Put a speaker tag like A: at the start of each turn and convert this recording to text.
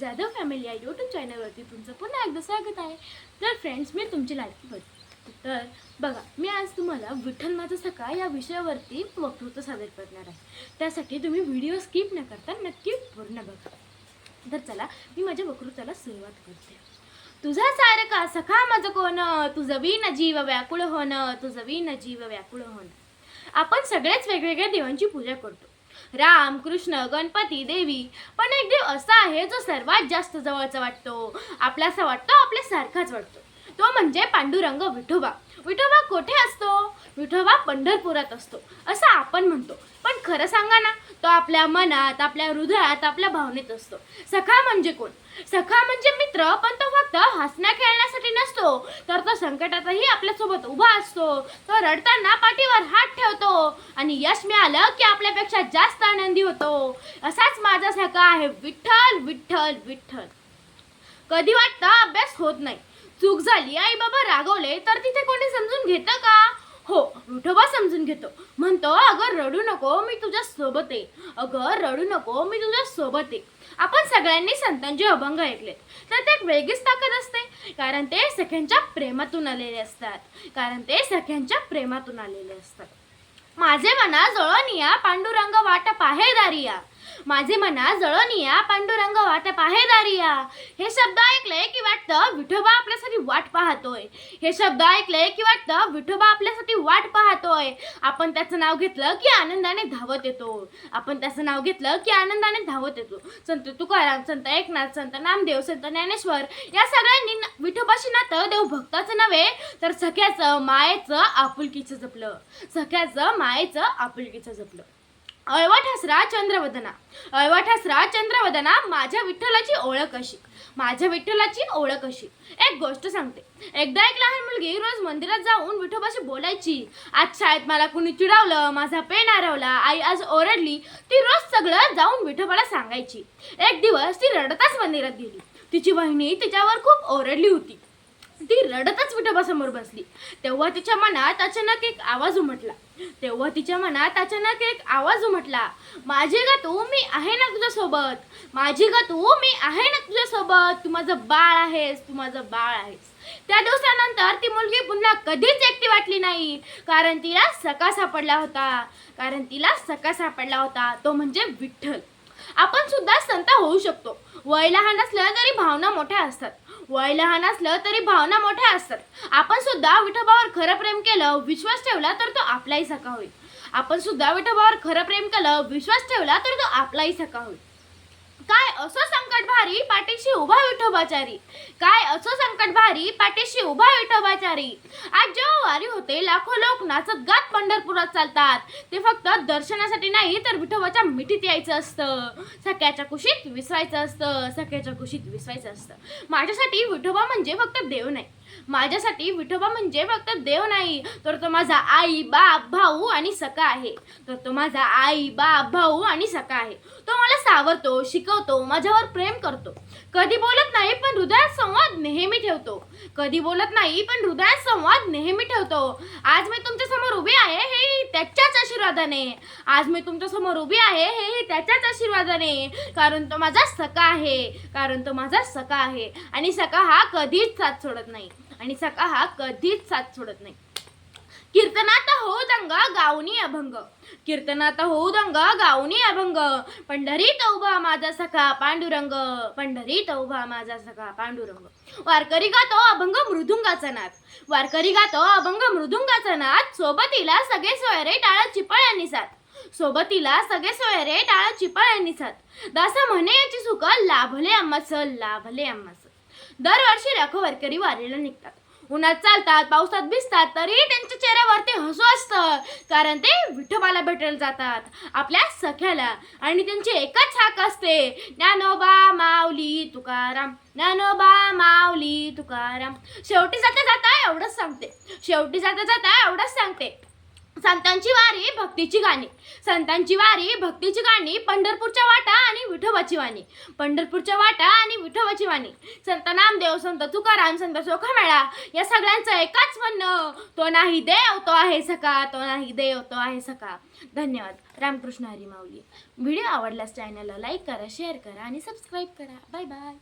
A: Jadhav family या YouTube चॅनलवरती तुमचं पुन्हा एकदा स्वागत आहे. तर फ्रेंड्स मी तुमची लाडकी बघ तर बघा मी आज तुम्हाला विठ्ठल माझा सखा या विषयावरती वक्तृत्व सादर करणार आहे. त्यासाठी तुम्ही व्हिडिओ स्किप न करता नक्की पूर्ण बघा. तर चला मी माझ्या वक्तृत्वाला सुरुवात करते. तुझा सारखा सखा माझं कोण? तुझं विन जीव व्याकुळ होणं तुझं विन जीव व्याकुळ होणं. आपण सगळेच वेगवेगळ्या देवांची पूजा करतो. राम कृष्ण गणपती देवी. पण एक देव असा आहे जो सर्वात जास्त जवळचा वाटतो. आपलासा वाटतो आपल्यासारखाच वाटतो. तो म्हणजे पांडुरंग विठोबा. विठोबा कोठे असतो? विठोबा पंढरपुरात असतो असं आपण म्हणतो. पण खरं सांगा ना तो आपल्या मनात आपल्या हृदयात आपल्या भावनेत असतो. सखा म्हणजे कोण? सखा म्हणजे मित्र पण तो फक्त हसण्या खेळण्यासाठी नसतो. तर तो संकटातही आपल्यासोबत उभा असतो. तो रडताना पाठीवर हात ठेवतो. आणि यश मिळालं की आपल्यापेक्षा जास्त आनंदी होतो. असाच माझा सखा आहे विठ्ठल विठ्ठल विठ्ठल. कधी वाटतं अभ्यास होत नाही. चूक झाली आई बाबा रागवले तर तिथे कोणी समजून घेतं का? हो विठोबा समजून घेतो. म्हणतो अगं रडू नको मी तुझ्या सोबत आहे. अगं रडू नको मी तुझ्या सोबत आहे. आपण सगळ्यांनी संतांचे अभंग ऐकलेत. तर ते एक वेगळीच ताकद असते कारण ते सख्यांच्या प्रेमातून आलेले असतात. कारण ते सख्यांच्या प्रेमातून आलेले असतात. माझे मना जळनिया पांडुरंग वाट पाहेदारिया माझे मना जळनिया पांडुरंग वाट पाहेदारिया हे शब्द ऐकले वाटतं विठोबा आपल्यासाठी वाट पाहतोय. हे शब्द ऐकले की वाटतं विठोबा आपल्यासाठी वाट पाहतोय. आपण त्याचं नाव घेतलं की आनंदाने धावत येतो. आपण त्याचं नाव घेतलं की आनंदाने धावत येतो. संत तुकाराम संत एकनाथ संत नामदेव संत ज्ञानेश्वर या सगळ्यांनी विठोबाशी नातं देव भक्ताचं नव्हे तर सख्याचं मायेचं आपुलकीचं जपलं. सख्याचं मायेचं आपुलकीचं जपलं. अळवट हसरा चंद्रवदना. अळवट हसरा चंद्रवदना माझ्या विठ्ठलाची ओळख अशी. माझ्या विठ्ठलाची ओळख अशी. एक गोष्ट सांगते. एकदा एक लहान मुलगी रोज मंदिरात जाऊन विठोबाशी बोलायची. आज शाळेत मला कुणी चिडावलं माझा पेन हरवला आई आज ओरडली ती रोज सगळं जाऊन विठोबाला सांगायची. एक दिवस ती रडताच मंदिरात गेली. तिची बहिणी तिच्यावर खूप ओरडली होती. ती रडतच विठोबासमोर बसली. तेव्हा तिच्या मनात अचानक एक आवाज उमटला. तेव्हा तिच्या मनात अचानक एक आवाज उमटला. माझी ग तू मी आहे ना तुझ्यासोबत. माझी ग तू मी आहे ना तुझ्यासोबत. तू माझं बाळ आहेस तू माझं बाळ आहेस. त्या दिवसानंतर ती मुलगी पुन्हा कधीच एकटी वाटली नाही. कारण तिला सका सापडला होता. कारण तिला सका सापडला होता. तो म्हणजे विठ्ठल. आपण सुद्धा संत होऊ शकतो. वय लहान असलं तरी भावना मोठ्या असतात. वय लहान असलं तरी भावना मोठ्या असतात. आपण सुद्धा विठोबावर खरं प्रेम केलं विश्वास ठेवला तर तो आपलाही सखा होईल. आपण सुद्धा विठोबावर खरं प्रेम केलं विश्वास ठेवला तर तो आपलाही सखा होईल. काय असं भारी पाठीशी उभा विठोबाचारी काय असो संकट भारी पाठीशी उभा विठोबाचारी आज जेव्हा वारी होते लाखो लोक नाचत गात पंढरपुरात चालतात. ते फक्त दर्शनासाठी नाही तर विठोबाच्या मिठीत यायचं असतं. सख्याच्या कुशीत विसरायचं असतं सख्याच्या कुशीत विसरायचं असतं. माझ्यासाठी विठोबा म्हणजे फक्त देव नाही. माझ्यासाठी विठोबा म्हणजे फक्त देव नाही तर तो माझा आई बाप भाऊ आणि सखा आहे. तर तो माझा आई बाप भाऊ आणि सखा आहे. तो मला सावरतो शिकवतो माझ्यावर प्रेम करतो. कधी बोलत नाही पण हृदयात संवाद नेहमी ठेवतो. कधी बोलत नाही पण हृदयात संवाद नेहमी ठेवतो. आज मी तुमच्यासमोर उभी आहे आशीर्वादाने. आज मी तुमच्यासमोर उभी आहे हे त्याच्याच आशीर्वादाने. कारण तो माझा सखा आहे कारण तो माझा सखा आहे. आणि सखा हा कधीच साथ सोडत नाही. आणि सखा हा कधीच साथ सोडत नाही. कीर्तनात हो दंगा गावनी अभंग. कीर्तनात हो दंगा गावनी अभंग. पंढरीत उभा माझा सखा पांडुरंग. पंढरीत उभा माझा सखा पांडुरंग. वारकरी गातो अभंग मृदुंगाचा नाद. वारकरी गातो अभंग मृदुंगाचा नाद. सोबतीला सगळे सोयरे टाळ चिपळ यांनी साथ सोबतीला सगळे सोयरे टाळ चिपळ यांनी साथ दास म्हणे याची सुख लाभले अम्माचं लाभले अम्माचं दरवर्षी लाखो वारकरी वारीला निघतात. उन्हात चालतात पावसात भिजतात तरी त्यांच्या चेहऱ्यावरती हसू असतं. कारण ते विठोबाला भेटायला जातात आपल्या सख्याला. आणि त्यांची एकच हाक असते ज्ञानोबा माऊली तुकाराम. ज्ञानोबा माऊली तुकाराम. शेवटी जाता जाता एवढंच सांगते. शेवटी जाता जाता एवढंच सांगते. संतांची वारी भक्तीची गाणी. संतांची वारी भक्तीची गाणी पंढरपूरच्या वाटा आणि विठोबाची वाणी. पंढरपूरच्या वाटा आणि विठोबाची वाणी. संत नामदेव संत तुकाराम संत सोखामेळा या सगळ्यांचं एकाच म्हणणं. तो नाही देव तो आहे सका तो नाही देव तो आहे सका धन्यवाद. रामकृष्ण हरी माऊली. व्हिडिओ आवडल्यास चॅनलला लाईक करा शेअर करा आणि सबस्क्राईब करा. Bye bye